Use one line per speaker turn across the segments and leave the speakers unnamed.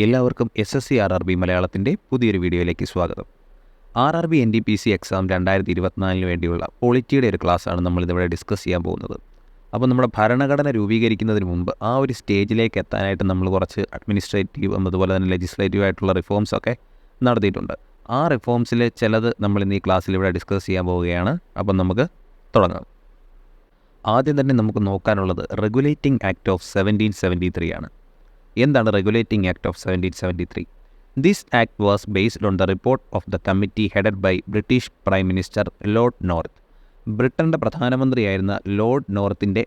എല്ലാവർക്കും S S C R R B മലയാളത്തിന്റെ പുതിയൊരു വീഡിയോയിലേക്ക് സ്വാഗതം. R R B N T P C exam രണ്ടായിരത്തി ഇരുപത്തിനാലിന് വേണ്ടിയുള്ള പോളിറ്റിയുടെ ഒരു ക്ലാസ്സാണ് നമ്മളിതിവിടെ ഡിസ്കസ് ചെയ്യാൻ പോകുന്നത്. അപ്പോൾ നമ്മുടെ ഭരണഘടന രൂപീകരിക്കുന്നതിന് മുമ്പ് ആ ഒരു സ്റ്റേജിലേക്ക് എത്താനായിട്ട് നമ്മൾ കുറച്ച് അഡ്മിനിസ്ട്രേറ്റീവ് അതുപോലെ തന്നെ ലെജിസ്ലേറ്റീവ് ആയിട്ടുള്ള റിഫോംസ് ഒക്കെ നടത്തിയിട്ടുണ്ട്. ആ റിഫോംസിൽ ചിലത് നമ്മൾ ഇന്ന് ഈ ക്ലാസ്സിൽ ഇവിടെ ഡിസ്കസ് ചെയ്യാൻ പോവുകയാണ്. അപ്പം നമുക്ക് തുടങ്ങാം. ആദ്യം തന്നെ നമുക്ക് നോക്കാനുള്ളത് regulating act of seventeen seventy three ആണ്. എന്താണ് regulating act of seventeen seventy three this act was based on the report of the committee headed by British prime minister Lord North ബ്രിട്ടന്റെ പ്രധാനമന്ത്രിയായിരുന്ന ലോർഡ് നോർത്തിന്റെ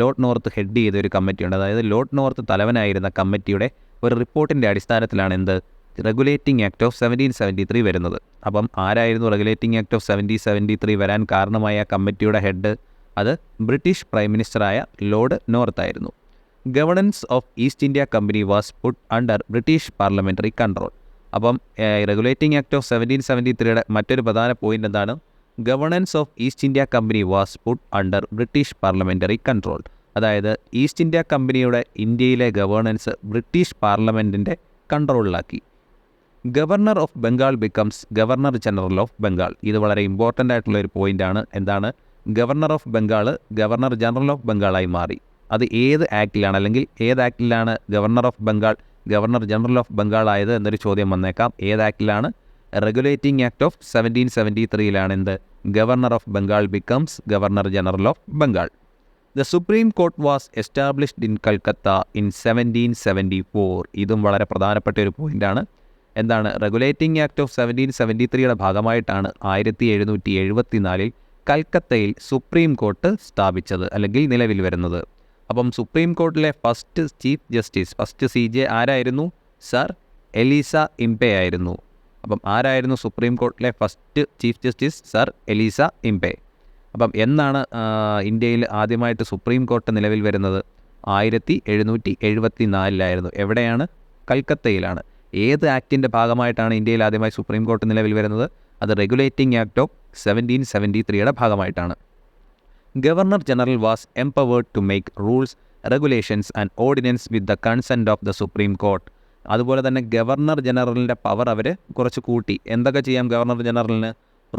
ലോർഡ് നോർത്ത് ഹെഡ് ചെയ്ത ഒരു കമ്മിറ്റിയുണ്ട് അതായത് Lord North തലവനായിരുന്ന കമ്മിറ്റിയുടെ ഒരു റിപ്പോർട്ടിന്റെ അടിസ്ഥാനത്തിലാണ് എന്ത്? Regulating act of seventeen seventy three വരുന്നത്. അപ്പം ആരായിരുന്നു regulating act of seventeen seventy three വരാൻ കാരണമായ കമ്മിറ്റിയുടെ ഹെഡ് അത് ബ്രിട്ടീഷ് പ്രൈം മിനിസ്റ്ററായ ലോർഡ് നോർത്ത് ആയിരുന്നു. Governance of East India Company was put under British parliamentary control അപ്പം regulating act of seventeen seventy ത്രീയുടെ മറ്റൊരു പ്രധാന പോയിന്റ് എന്താണ്? Governance of East India Company was put under British parliamentary control അതായത് East India കമ്പനിയുടെ ഇന്ത്യയിലെ governance British പാർലമെന്റിന്റെ കൺട്രോളിലാക്കി governor of Bengal becomes governor general of Bengal. ഇത് വളരെ ഇമ്പോർട്ടന്റ് ആയിട്ടുള്ള ഒരു പോയിന്റാണ് എന്താണ്? Governor of Bengal governor general of ബംഗാളായി മാറി. അത് ഏത് ആക്ടിലാണ് അല്ലെങ്കിൽ ഏത് ആക്ടിലാണ് governor of Bengal governor general of Bengal ആയത് എന്നൊരു ചോദ്യം വന്നേക്കാം. ഏത് ആക്ടിലാണ്? Regulating act of seventeen seventy ത്രീയിലാണ് എന്ത്? Governor of Bengal becomes governor general of Bengal the supreme court was established in Calcutta in seventeen seventy four ഇതും വളരെ പ്രധാനപ്പെട്ട ഒരു പോയിന്റാണ് എന്താണ്? Regulating act of seventeen seventy ത്രീയുടെ ഭാഗമായിട്ടാണ് ആയിരത്തി എഴുന്നൂറ്റി എഴുപത്തി നാലിൽ കൽക്കത്തയിൽ സുപ്രീം കോർട്ട് സ്ഥാപിച്ചത് അല്ലെങ്കിൽ നിലവിൽ വരുന്നത്. അപ്പം supreme കോർട്ടിലെ first chief justice first C J ആരായിരുന്നു? സർ എലീസ ഇംപെ ആയിരുന്നു. അപ്പം ആരായിരുന്നു supreme കോർട്ടിലെ first chief justice? Sir Elijah Impey. അപ്പം എന്നാണ് ഇന്ത്യയിൽ ആദ്യമായിട്ട് സുപ്രീം കോർട്ട് നിലവിൽ വരുന്നത്? ആയിരത്തി എഴുന്നൂറ്റി എഴുപത്തി നാലിലായിരുന്നു എവിടെയാണ്? കൽക്കത്തയിലാണ്. ഏത് ആക്ടിന്റെ ഭാഗമായിട്ടാണ് ഇന്ത്യയിൽ ആദ്യമായി സുപ്രീം കോർട്ട് നിലവിൽ വരുന്നത്? അത് regulating act of seventeen seventy ത്രീയുടെ ഭാഗമായിട്ടാണ്. Governor general was empowered to make rules regulations and ordinance with the consent of the supreme court. അതുപോലെ തന്നെ ഗവർണർ ജനറലിന്റെ പവർ അവർ കുറച്ച് കൂട്ടി. എന്തൊക്കെ ചെയ്യാം ഗവർണർ ജനറലിന്?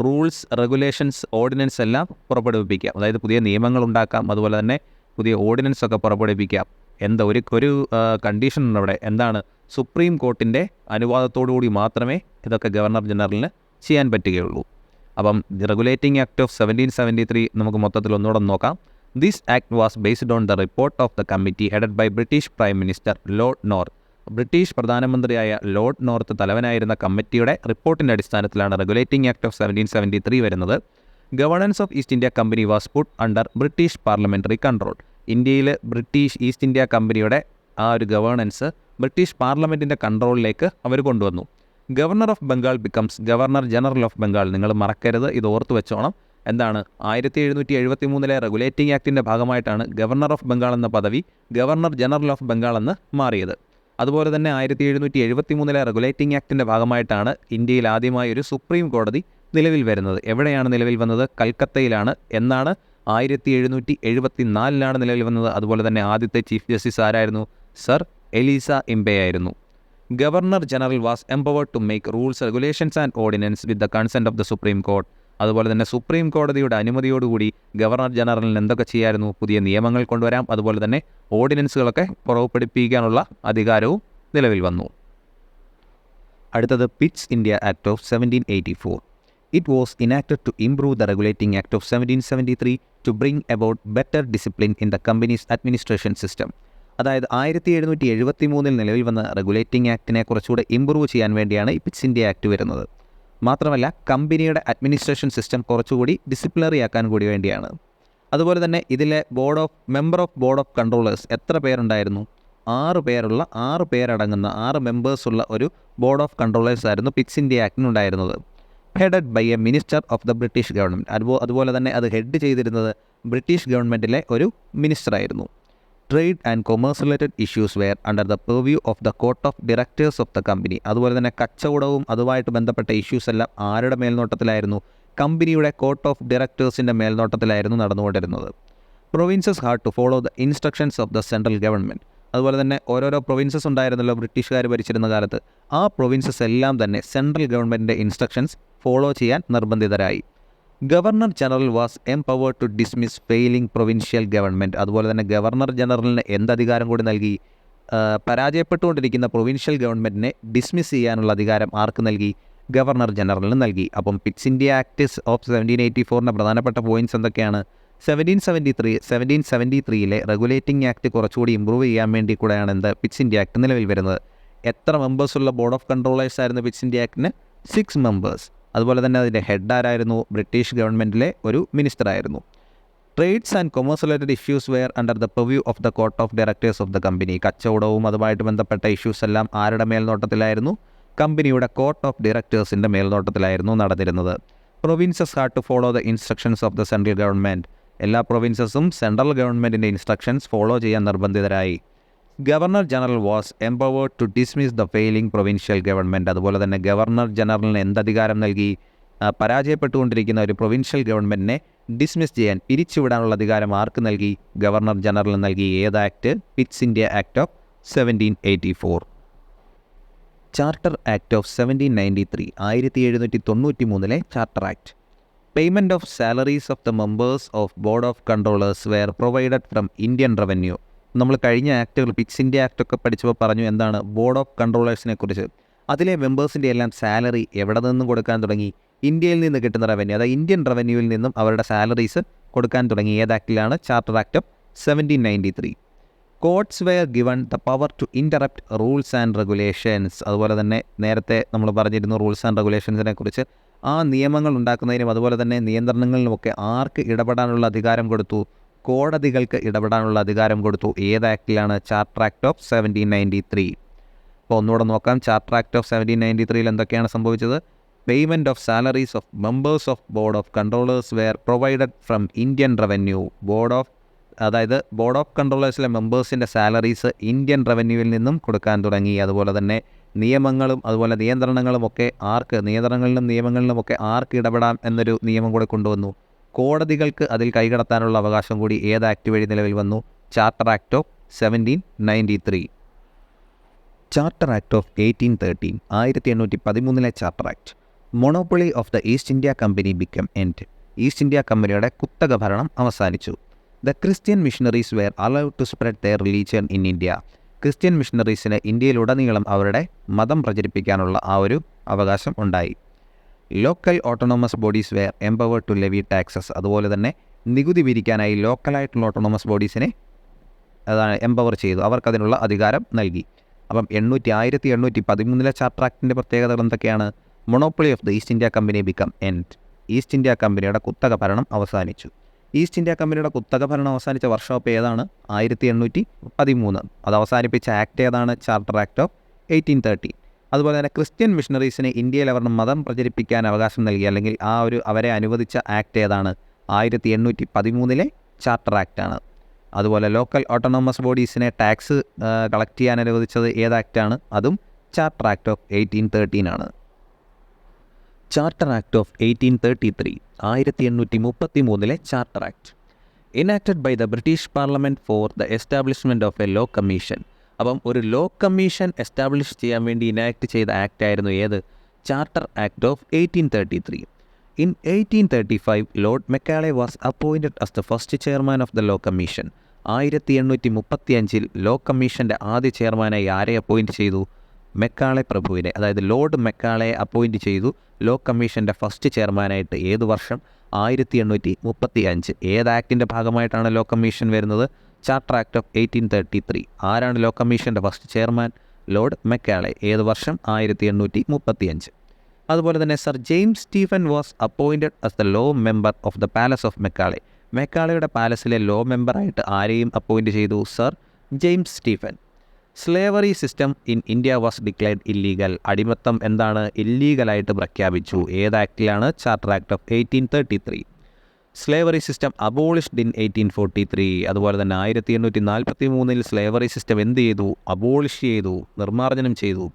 റൂൾസ് റെഗുലേഷൻസ് ഓർഡിനൻസ് എല്ലാം പുറപ്പെടുവിപ്പിക്കാം. അതായത് പുതിയ നിയമങ്ങൾ ഉണ്ടാക്കാം. അതുപോലെ തന്നെ പുതിയ ഓർഡിനൻസ് ഒക്കെ പുറപ്പെടുവിപ്പിക്കാം. എന്താ ഒരു ഒരു കണ്ടീഷൻ ഉണ്ട് അവിടെ. എന്താണ്? സുപ്രീം കോർട്ടിന്റെ അനുവാദത്തോടു കൂടി മാത്രമേ ഇതൊക്കെ ഗവർണർ ജനറലിന് ചെയ്യാൻ പറ്റുകയുള്ളൂ. അപ്പം regulating act of seventeen seventy three നമുക്ക് മൊത്തത്തിൽ ഒന്നുകൂടെ നോക്കാം. This act was based on the report of the committee headed by British prime minister Lord North British പ്രധാനമന്ത്രിയായ Lord North തലവനായിരുന്ന കമ്മിറ്റിയുടെ റിപ്പോർട്ടിന്റെ അടിസ്ഥാനത്തിലാണ് regulating act of seventeen seventy three വരുന്നത് governance of East India Company was put under British parliamentary control ഇന്ത്യയിൽ British East India കമ്പനിയുടെ ആ ഒരു governance British പാർലമെന്റിന്റെ കൺട്രോളിലേക്ക് അവർ കൊണ്ടുവന്നു. Governor of Bengal becomes governor general of Bengal. നിങ്ങൾ മറക്കരുത് ഇത് ഓർത്ത് വെച്ചോണം. എന്താണ്? ആയിരത്തി എഴുന്നൂറ്റി എഴുപത്തി മൂന്നിലെ റെഗുലേറ്റിംഗ് ആക്ടിന്റെ ഭാഗമായിട്ടാണ് ഗവർണർ ഓഫ് ബംഗാൾ എന്ന പദവി ഗവർണർ ജനറൽ ഓഫ് ബംഗാൾ എന്ന് മാറിയത്. അതുപോലെ തന്നെ ആയിരത്തി എഴുന്നൂറ്റി എഴുപത്തി മൂന്നിലെ റെഗുലേറ്റിംഗ് ആക്ടിന്റെ ഭാഗമായിട്ടാണ് ഇന്ത്യയിൽ ആദ്യമായി ഒരു സുപ്രീം കോടതി നിലവിൽ വരുന്നത്. എവിടെയാണ് നിലവിൽ വന്നത്? കൽക്കത്തയിലാണ്. എന്നാണ് ആയിരത്തി എഴുന്നൂറ്റി എഴുപത്തി നാലിലാണ് നിലവിൽ വന്നത്. അതുപോലെ തന്നെ ആദ്യത്തെ ചീഫ് ജസ്റ്റിസ് ആരായിരുന്നു? സർ എലീസ ഇംബെ ആയിരുന്നു. Governor general was empowered to make rules regulations and ordinance with the consent of the supreme court. അതുപോലെ തന്നെ സുപ്രീം കോടതിയുടെ അനുമതിയോടുകൂടി ഗവർണർ ജനറലിന് എന്തൊക്കെ ചെയ്യായിരുന്നു പുതിയ നിയമങ്ങൾ കൊണ്ടുവരാം അതുപോലെ തന്നെ ഓർഡിനൻസുകളൊക്കെ പുറപ്പെടുപ്പിക്കാനുള്ള അധികാരവും നിലവിൽ വന്നു. അടുത്തത് Pitt's India act of seventeen eighty four. It was enacted to improve the regulating act of seventeen seventy three to bring about better discipline in the company's administration system അതായത് ആയിരത്തി എഴുന്നൂറ്റി എഴുപത്തി മൂന്നിൽ നിലവിൽ വന്ന റെഗുലേറ്റിംഗ് ആക്ടിനെ കുറച്ചുകൂടെ ഇമ്പ്രൂവ് ചെയ്യാൻ വേണ്ടിയാണ് ഈ പിറ്റ്സ് ഇന്ത്യ ആക്ട് വരുന്നത്. മാത്രമല്ല കമ്പനിയുടെ അഡ്മിനിസ്ട്രേഷൻ സിസ്റ്റം കുറച്ചുകൂടി ഡിസിപ്ലിനറി ആക്കാൻ കൂടി വേണ്ടിയാണ്. അതുപോലെ തന്നെ ഇതിലെ board of member of board of controllers എത്ര പേരുണ്ടായിരുന്നു? ആറ് പേരുള്ള ആറ് പേരടങ്ങുന്ന ആറ് മെമ്പേഴ്സുള്ള ഒരു ബോർഡ് ഓഫ് കൺട്രോളേഴ്സ് ആയിരുന്നു Pitt's India ആക്ടിനുണ്ടായിരുന്നത്. Headed by a minister of the British government അതുപോലെ തന്നെ അത് ഹെഡ് ചെയ്തിരുന്നത് ബ്രിട്ടീഷ് ഗവൺമെന്റിലെ ഒരു മിനിസ്റ്ററായിരുന്നു. Trade and commerce related issues were under the purview of the court of directors of the company അതുപോലെ തന്നെ കച്ചവടവും അതുമായിട്ട് ബന്ധപ്പെട്ട ഇഷ്യൂസ് എല്ലാം ആരുടെ മേൽനോട്ടത്തിലായിരുന്നു? കമ്പനിയുടെ കോർട്ട് ഓഫ് ഡയറക്ടേഴ്സിന്റെ മേൽനോട്ടത്തിലായിരുന്നു നടന്നുകൊണ്ടിരുന്നത്. Provinces had to follow the instructions of the central government അതുപോലെ തന്നെ ഓരോരോ പ്രൊവിൻസസ് ഉണ്ടായിരുന്നല്ലോ ബ്രിട്ടീഷുകാർ ഭരിച്ചിരുന്ന കാലത്ത്. ആ പ്രൊവിൻസസ് എല്ലാം തന്നെ സെൻട്രൽ ഗവൺമെന്റിന്റെ ഇൻസ്ട്രക്ഷൻസ് ഫോളോ ചെയ്യാൻ നിർബന്ധിതരായി. Governor general was empowered to dismiss failing provincial government അതുപോലെ തന്നെ ഗവർണർ ജനറലിന് എന്ത് അധികാരം കൂടി നൽകി? പരാജയപ്പെട്ടുകൊണ്ടിരിക്കുന്ന പ്രൊവിൻഷ്യൽ ഗവൺമെന്റിനെ ഡിസ്മിസ് ചെയ്യാനുള്ള അധികാരം ആർക്ക് നൽകി? ഗവർണർ ജനറലിന് നൽകി. അപ്പം Pitt's India acts of seventeen eighty ഫോറിന്റെ പ്രധാനപ്പെട്ട പോയിന്റ്സ് എന്തൊക്കെയാണ്? Seventeen seventy three seventeen seventy ത്രീയിലെ regulating act കുറച്ചുകൂടി ഇമ്പ്രൂവ് ചെയ്യാൻ വേണ്ടി കൂടെയാണ് എന്ത് പിറ്റ്സ് ഇന്ത്യ ആക്ട് നിലവിൽ വരുന്നത്. എത്ര മെമ്പേഴ്സുള്ള ബോർഡ് ഓഫ് കൺട്രോളേഴ്സ് ആയിരുന്നു പിറ്റ്സ് ഇന്ത്യ ആക്ടിന്? സിക്സ് മെമ്പേഴ്സ് അതുപോലെ തന്നെ അതിന്റെ ഹെഡ് ആരായിരുന്നു? ബ്രിട്ടീഷ് ഗവൺമെന്റിലെ ഒരു മിനിസ്റ്റർ ആയിരുന്നു. Trades and commerce related issues were under the purview of the court of directors of the company കച്ചവടവും അതുമായിട്ട് ബന്ധപ്പെട്ട ഇഷ്യൂസ് എല്ലാം ആരുടെ മേൽനോട്ടത്തിലായിരുന്നു? കമ്പനിയുടെ കോർട്ട് ഓഫ് ഡയറക്ടേഴ്സിന്റെ മേൽനോട്ടത്തിലായിരുന്നു നടന്നിരുന്നത്. Provinces had to follow the instructions of the central government എല്ലാ പ്രൊവിൻസസും സെൻട്രൽ ഗവൺമെന്റിന്റെ ഇൻസ്ട്രക്ഷൻസ് ഫോളോ ചെയ്യാൻ നിർബന്ധിതരായി. Governor general was empowered to dismiss the failing provincial government അതുപോലെ തന്നെ ഗവർണർ ജനറലിന് എന്ത് അധികാരം നൽകി? പരാജയപ്പെട്ടുകൊണ്ടിരിക്കുന്ന ഒരു പ്രൊവിൻഷ്യൽ ഗവൺമെന്റിനെ ഡിസ്മിസ് ചെയ്യാൻ പിരിച്ചുവിടാനുള്ള അധികാരം ആർക്ക് നൽകി? ഗവർണർ ജനറലിന് നൽകി ഏത് act? Pitt's India act of seventeen eighty four. Charter act of seventeen ninety three ആയിരത്തി എഴുന്നൂറ്റി തൊണ്ണൂറ്റി മൂന്നിലെ charter act. Payment of salaries of the members of board of controllers were provided from Indian revenue. നമ്മൾ കഴിഞ്ഞ ആക്റ്റുകൾ pics India act ഒക്കെ പഠിച്ചപ്പോൾ പറഞ്ഞു എന്താണ് ബോർഡ് ഓഫ് കൺട്രോളേഴ്സിനെ കുറിച്ച്. അതിലെ മെമ്പേഴ്സിന്റെ എല്ലാം സാലറി എവിടെ നിന്നും കൊടുക്കാൻ തുടങ്ങി? ഇന്ത്യയിൽ നിന്ന് കിട്ടുന്ന റവന്യൂ അതായത് ഇന്ത്യൻ റവന്യൂവിൽ നിന്നും അവരുടെ സാലറീസ് കൊടുക്കാൻ തുടങ്ങി. ഏത് ആക്ടിലാണ് charter act of seventeen ninety three courts were given the power to interrupt rules and regulations അതുപോലെ തന്നെ നേരത്തെ നമ്മൾ പറഞ്ഞിരുന്നു റൂൾസ് ആൻഡ് റെഗുലേഷൻസിനെ കുറിച്ച്. ആ നിയമങ്ങൾ ഉണ്ടാക്കുന്നതിനും അതുപോലെ തന്നെ നിയന്ത്രണങ്ങളിലുമൊക്കെ ആർക്ക് ഇടപെടാനുള്ള അധികാരം കൊടുത്തു? കോടതികൾക്ക് ഇടപെടാനുള്ള അധികാരം കൊടുത്തു. ഏത് ആക്ടിലാണ് charter act of seventeen ninety three അപ്പോൾ ഒന്നുകൂടെ നോക്കാം. Charter act of seventeen ninety ത്രീയിൽ എന്തൊക്കെയാണ് സംഭവിച്ചത്? Payment of salaries of members of board of controllers were provided from Indian revenue board of അതായത് ബോർഡ് ഓഫ് കൺട്രോളേഴ്സിലെ മെമ്പേഴ്സിന്റെ സാലറീസ് ഇന്ത്യൻ റവന്യൂവിൽ നിന്നും കൊടുക്കാൻ തുടങ്ങി. അതുപോലെ തന്നെ നിയമങ്ങളും അതുപോലെ നിയന്ത്രണങ്ങളും ഒക്കെ ആർക്ക് നിയന്ത്രണങ്ങളിലും നിയമങ്ങളിലും ഒക്കെ ആർക്ക് ഇടപെടാം എന്നൊരു നിയമം കൂടെ കൊണ്ടുവന്നു. കോടതികൾക്ക് അതിൽ കൈകടത്താനുള്ള അവകാശം കൂടി ഏത് ആക്ട് വഴി നിലവിൽ വന്നു? Charter act of seventeen ninety three charter act of eighteen thirteen ആയിരത്തി എണ്ണൂറ്റി പതിമൂന്നിലെ charter act. Monopoly of the East India Company become end. East India കമ്പനിയുടെ കുത്തക ഭരണം അവസാനിച്ചു. The Christian missionaries were allowed to spread their religion in India. Christian മിഷണറീസിന് ഇന്ത്യയിലുടനീളം അവരുടെ മതം പ്രചരിപ്പിക്കാനുള്ള ആ ഒരു അവകാശം ഉണ്ടായി. Local autonomous bodies were empowered to levy taxes അതുപോലെ തന്നെ നികുതി പിരിക്കാനായി ലോക്കലായിട്ടുള്ള ഓട്ടോണോമസ് ബോഡീസിനെ അതാണ് എംപവർ ചെയ്തു. അവർക്കതിനുള്ള അധികാരം നൽകി. അപ്പം എണ്ണൂറ്റി ആയിരത്തി എണ്ണൂറ്റി പതിമൂന്നിലെ ചാർട്ടർ ആക്ടിന്റെ പ്രത്യേകതകൾ എന്തൊക്കെയാണ്? Monopoly of the East India Company become end East India കമ്പനിയുടെ കുത്തക ഭരണം അവസാനിച്ചു. ഈസ്റ്റ് ഇന്ത്യ കമ്പനിയുടെ കുത്തക ഭരണം അവസാനിച്ച വർഷമൊപ്പം ഏതാണ്? ആയിരത്തി എണ്ണൂറ്റി പതിമൂന്ന്. അത് അവസാനിപ്പിച്ച ആക്ട് ഏതാണ്? Charter act of eighteen thirty അതുപോലെ തന്നെ ക്രിസ്ത്യൻ മിഷണറീസിന് ഇന്ത്യയിൽ അവരുടെ മതം പ്രചരിപ്പിക്കാൻ അവകാശം നൽകി അല്ലെങ്കിൽ ആ ഒരു അവരെ അനുവദിച്ച ആക്ട് ഏതാണ്? ആയിരത്തി എണ്ണൂറ്റി പതിമൂന്നിലെ ചാർട്ടർ ആക്റ്റാണ് അതുപോലെ ലോക്കൽ ഓട്ടോണോമസ് ബോഡീസിനെ ടാക്സ് കളക്ട് ചെയ്യാൻ അനുവദിച്ചത് ഏത് ആക്റ്റാണ് അതും charter act of eighteen thirteen ആണ്. Charter act of eighteen thirty three ആയിരത്തി എണ്ണൂറ്റി മുപ്പത്തി മൂന്നിലെ charter act. Enacted by the British parliament for the establishment of a law commission അപ്പം ഒരു ലോ കമ്മീഷൻ എസ്റ്റാബ്ലിഷ് ചെയ്യാൻ വേണ്ടി ഇനാക്ട് ചെയ്ത ആക്ട് ആയിരുന്നു ഏത്? Charter act of eighteen thirty three in eighteen thirty five Lord Macaulay was appointed as the first chairman of the law commission ആയിരത്തി എണ്ണൂറ്റി മുപ്പത്തി അഞ്ചിൽ ലോ കമ്മീഷന്റെ ആദ്യ ചെയർമാനായി ആരെ അപ്പോയിന്റ് ചെയ്തു? മെക്കാളെ പ്രഭുവിനെ. അതായത് ലോർഡ് മെക്കാളെ അപ്പോയിന്റ് ചെയ്തു ലോ കമ്മീഷന്റെ ഫസ്റ്റ് ചെയർമാനായിട്ട് ഏത് വർഷം? ആയിരത്തി എണ്ണൂറ്റി മുപ്പത്തി അഞ്ച് ഏത് ആക്ടിന്റെ ഭാഗമായിട്ടാണ് ലോ കമ്മീഷൻ വരുന്നത്? Charter act of eighteen thirty three. ആരാണ് ലോ കമ്മീഷന്റെ ഫസ്റ്റ് ചെയർമാൻ? Lord Macaulay. ഏത് വർഷം? ആയിരത്തി എണ്ണൂറ്റി മുപ്പത്തി അഞ്ച് അതുപോലെ തന്നെ sir James Stephen was appointed as the law member of the palace of Macaulay. മെക്കാളയുടെ പാലസിലെ ലോ മെമ്പറായിട്ട് ആരെയും അപ്പോയിന്റ് ചെയ്തു sir James Stephen. Slavery system in India was declared illegal. അടിമത്തം എന്താണ്? ഇല്ലീഗലായിട്ട് പ്രഖ്യാപിച്ചു. ഏത് ആക്ടിലാണ് charter act of eighteen thirty three? Slavery system abolished in eighteen forty three അതുപോലെ തന്നെ ആയിരത്തി എണ്ണൂറ്റി നാൽപ്പത്തി മൂന്നിൽ സ്ലേവറി സിസ്റ്റം എന്ത് ചെയ്തു? അബോളിഷ് ചെയ്തു നിർമ്മാർജനം ചെയ്തു.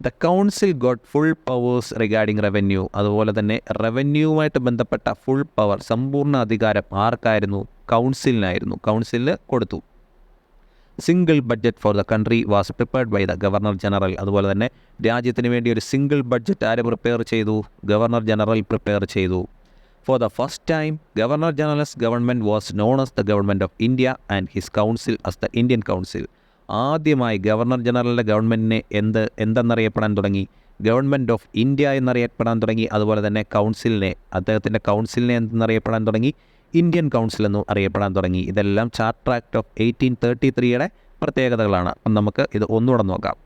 The council got full powers regarding revenue അതുപോലെ തന്നെ റവന്യൂവുമായിട്ട് ബന്ധപ്പെട്ട ഫുൾ പവർ സമ്പൂർണ അധികാരം ആർക്കായിരുന്നു? കൗൺസിലിനായിരുന്നു. കൗൺസിലിന് കൊടുത്തു. Single budget for the country was prepared by the governor general അതുപോലെ തന്നെ രാജ്യത്തിന് വേണ്ടി ഒരു സിംഗിൾ ബഡ്ജറ്റ് ആര് പ്രിപ്പയർ ചെയ്തു? ഗവർണർ ജനറൽ പ്രിപ്പയർ ചെയ്തു. For the first time governor general's government was known as the government of India and his council as the Indian council ആദ്യമായി governor ജനറലിന്റെ ഗവൺമെന്റിനെ എന്ത് എന്തെന്നറിയപ്പെടാൻ തുടങ്ങി? ഗവൺമെന്റ് ഓഫ് ഇന്ത്യ എന്നറിയപ്പെടാൻ തുടങ്ങി. അതുപോലെ തന്നെ കൗൺസിലിനെ അദ്ദേഹത്തിന്റെ കൗൺസിലിനെ എന്തെന്നറിയപ്പെടാൻ തുടങ്ങി? ഇന്ത്യൻ കൗൺസിൽ എന്നും അറിയപ്പെടാൻ തുടങ്ങി. ഇതെല്ലാം charter act of eighteen thirty ത്രീയുടെ പ്രത്യേകതകളാണ്. അപ്പം നമുക്ക് ഇത് ഒന്നുകൂടെ നോക്കാം.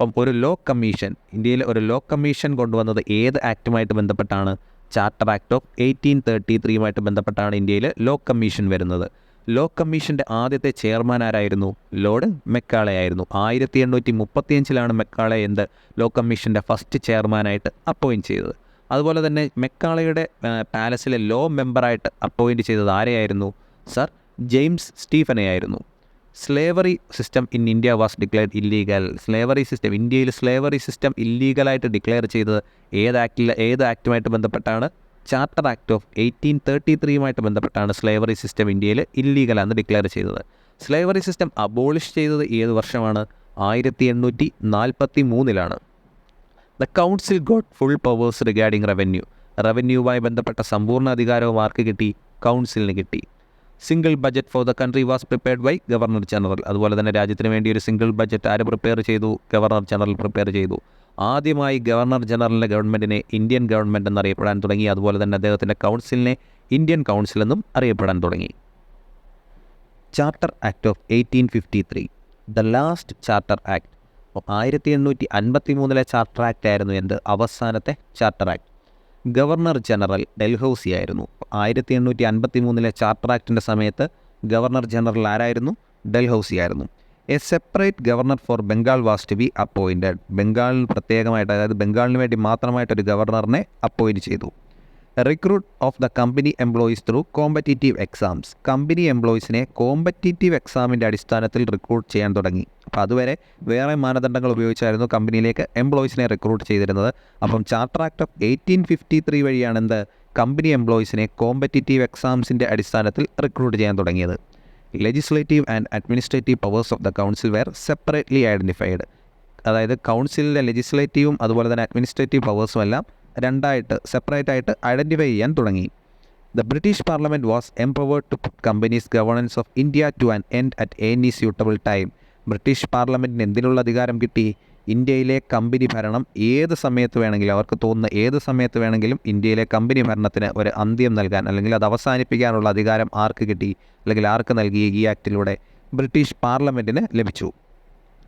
അപ്പം ഒരു ലോ കമ്മീഷൻ ഇന്ത്യയിൽ ഒരു ലോ കമ്മീഷൻ കൊണ്ടുവന്നത് ഏത് ആക്റ്റുമായിട്ട് ബന്ധപ്പെട്ടാണ്? Charter act of eighteen thirty ത്രീയുമായിട്ട് ബന്ധപ്പെട്ടാണ് ഇന്ത്യയിൽ ലോ കമ്മീഷൻ വരുന്നത്. ലോ കമ്മീഷന്റെ ആദ്യത്തെ ചെയർമാൻ ആരായിരുന്നു? ലോർഡ് മെക്കാളെ ആയിരുന്നു ആയിരത്തി എണ്ണൂറ്റി മുപ്പത്തിയഞ്ചിലാണ് മെക്കാളെ എന്ത് ലോ കമ്മീഷന്റെ ഫസ്റ്റ് ചെയർമാനായിട്ട് അപ്പോയിന്റ് ചെയ്തത്. അതുപോലെ തന്നെ മെക്കാളയുടെ പാലസിലെ ലോ മെമ്പറായിട്ട് അപ്പോയിന്റ് ചെയ്തത് ആരെയായിരുന്നു? സർ ജെയിംസ് സ്റ്റീഫനെ ആയിരുന്നു slavery system in India was declared illegal slavery system ഇന്ത്യയിൽ സ്ലേവറി സിസ്റ്റം ഇല്ലീഗലായിട്ട് ഡിക്ലെയർ ചെയ്തത് ഏത് ആക്ടിൽ ഏത് ആക്റ്റുമായിട്ട് ബന്ധപ്പെട്ടാണ്? Charter act of eighteen thirty ത്രീയുമായിട്ട് ബന്ധപ്പെട്ടാണ് സ്ലേവറി സിസ്റ്റം ഇന്ത്യയിൽ ഇല്ലീഗലാണ് ഡിക്ലെയർ ചെയ്തത്. സ്ലേവറി സിസ്റ്റം അബോളിഷ് ചെയ്തത് ഏത് വർഷമാണ്? ആയിരത്തി എണ്ണൂറ്റി നാൽപ്പത്തി മൂന്നിലാണ് the council got full powers regarding revenue റവന്യൂവുമായി ബന്ധപ്പെട്ട സമ്പൂർണ അധികാരവും ആർക്ക് കിട്ടി? കൗൺസിലിന് കിട്ടി. Single budget for the country was prepared by governor general അതുപോലെ തന്നെ രാജ്യത്തിന് വേണ്ടി ഒരു സിംഗിൾ ബജറ്റ് ആര് പ്രിപ്പയർ ചെയ്തു? ഗവർണർ ജനറൽ പ്രിപ്പയർ ചെയ്തു. ആദ്യമായി ഗവർണർ ജനറലിന്റെ ഗവൺമെന്റിനെ ഇന്ത്യൻ ഗവൺമെന്റ് എന്നറിയപ്പെടാൻ തുടങ്ങി. അതുപോലെ തന്നെ അദ്ദേഹത്തിന്റെ കൗൺസിലിനെ ഇന്ത്യൻ കൗൺസിൽ എന്നും അറിയപ്പെടാൻ തുടങ്ങി. Charter act of eighteen fifty three the last charter act ആയിരത്തി എണ്ണൂറ്റി അൻപത്തി മൂന്നിലെ ചാർട്ടർ ആക്ട് ആയിരുന്നു എന്റെ അവസാനത്തെ charter act governor general Dalhousie ആയിരുന്നു ആയിരത്തി എണ്ണൂറ്റി അൻപത്തി മൂന്നിലെ ചാർട്ടർ ആക്ടിന്റെ സമയത്ത് ഗവർണർ ജനറൽ ആരായിരുന്നു? ഡൽഹൌസി ആയിരുന്നു a separate governor for Bengal was to be appointed. ബംഗാളിൽ പ്രത്യേകമായിട്ട് അതായത് ബംഗാളിന് വേണ്ടി മാത്രമായിട്ടൊരു ഗവർണറിനെ അപ്പോയിന്റ് ചെയ്തു. Recruit of the company employees through competitive exams company എംപ്ലോയീസിനെ competitive എക്സാമിന്റെ അടിസ്ഥാനത്തിൽ റിക്രൂട്ട് ചെയ്യാൻ തുടങ്ങി. അപ്പോൾ അതുവരെ വേറെ മാനദണ്ഡങ്ങൾ ഉപയോഗിച്ചായിരുന്നു കമ്പനിയിലേക്ക് എംപ്ലോയീസിനെ റിക്രൂട്ട് ചെയ്തിരുന്നത്. അപ്പം charter act of eighteen fifty three വഴിയാണ് എന്ത്? കമ്പനി എംപ്ലോയീസിനെ കോമ്പറ്റീറ്റീവ് എക്സാംസിന്റെ അടിസ്ഥാനത്തിൽ റിക്രൂട്ട് ചെയ്യാൻ തുടങ്ങിയത്. Legislative and administrative powers of the council were separately identified അതായത് കൗൺസിലിന്റെ ലെജിസ്ലേറ്റീവും അതുപോലെ തന്നെ അഡ്മിനിസ്ട്രേറ്റീവ് പവേഴ്സും എല്ലാം രണ്ടായിട്ട് സെപ്പറേറ്റ് ആയിട്ട് ഐഡന്റിഫൈ ചെയ്യാൻ തുടങ്ങി. The British parliament was empowered to put companies governance of India to an end at any suitable time British പാർലമെന്റിന് എന്തിനുള്ള അധികാരം കിട്ടി? ഇന്ത്യയിലെ കമ്പനി ഭരണം ഏത് സമയത്ത് വേണമെങ്കിലും അവർക്ക് തോന്നുന്ന ഏത് സമയത്ത് വേണമെങ്കിലും ഇന്ത്യയിലെ കമ്പനി ഭരണത്തിന് ഒരു അന്ത്യം നൽകാൻ അല്ലെങ്കിൽ അത് അവസാനിപ്പിക്കാനുള്ള അധികാരം ആർക്ക് കിട്ടി? അല്ലെങ്കിൽ ആർക്ക് നൽകി ഈ ആക്ടിലൂടെ ബ്രിട്ടീഷ് പാർലമെന്റിന് ലഭിച്ചു.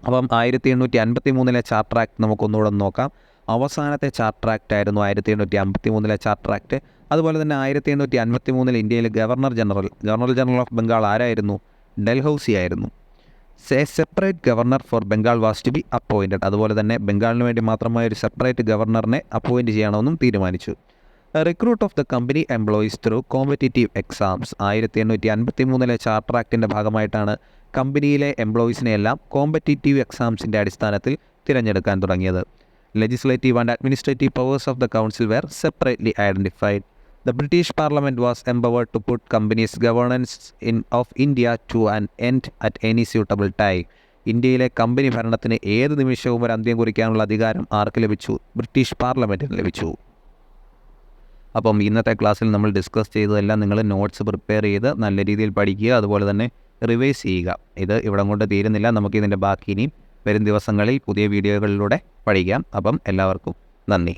അപ്പം ആയിരത്തി എണ്ണൂറ്റി അൻപത്തി മൂന്നിലെ ചാർട്ടർ ആക്ട് നമുക്കൊന്നുകൂടെ നോക്കാം. അവസാനത്തെ ചാർട്ടർ ആക്ട് ആയിരുന്നു ആയിരത്തി എണ്ണൂറ്റി അമ്പത്തി മൂന്നിലെ ചാർട്ടർ ആക്ട്. അതുപോലെ തന്നെ ആയിരത്തി എണ്ണൂറ്റി അൻപത്തി മൂന്നിൽ ഇന്ത്യയിൽ governor general governor general of Bengal ആരായിരുന്നു? ഡൽഹൌസി ആയിരുന്നു. A separate governor for Bengal was to be appointed അതുപോലെ തന്നെ ബംഗാളിന് വേണ്ടി മാത്രമായ ഒരു സെപ്പറേറ്റ് ഗവർണറിനെ അപ്പോയിന്റ് ചെയ്യണമെന്നും തീരുമാനിച്ചു. Recruit of the company employees through competitive exams ആയിരത്തി എണ്ണൂറ്റി അൻപത്തി മൂന്നിലെ ചാർട്ടർ ആക്ടിന്റെ ഭാഗമായിട്ടാണ് കമ്പനിയിലെ എംപ്ലോയീസിനെയെല്ലാം കോമ്പറ്റീറ്റീവ് എക്സാംസിന്റെ അടിസ്ഥാനത്തിൽ തിരഞ്ഞെടുക്കാൻ തുടങ്ങിയത്. Legislative and administrative powers of the council were separately identified the British parliament was empowered to put companies governance in of India to an end at any suitable time ഇന്ത്യയിലെ company ഭരണത്തിന് ഏത് നിമിഷവും ഒരു അന്ത്യം കുറിക്കാനുള്ള അധികാരം ആർക്ക് ലഭിച്ചു? ബ്രിട്ടീഷ് പാർലമെന്റിന് ലഭിച്ചു. അപ്പം ഇന്നത്തെ ക്ലാസ്സിൽ നമ്മൾ ഡിസ്കസ് ചെയ്തതെല്ലാം നിങ്ങൾ നോട്ട്സ് പ്രിപ്പയർ ചെയ്ത് നല്ല രീതിയിൽ പഠിക്കുക അതുപോലെ തന്നെ റിവൈസ് ചെയ്യുക. ഇത് ഇവിടെ കൊണ്ട് തീരുന്നില്ല നമുക്കിതിന്റെ ബാക്കി ഇനിയും വരും ദിവസങ്ങളിൽ പുതിയ വീഡിയോകളിലൂടെ പഠിക്കാം. അപ്പം എല്ലാവർക്കും നന്ദി.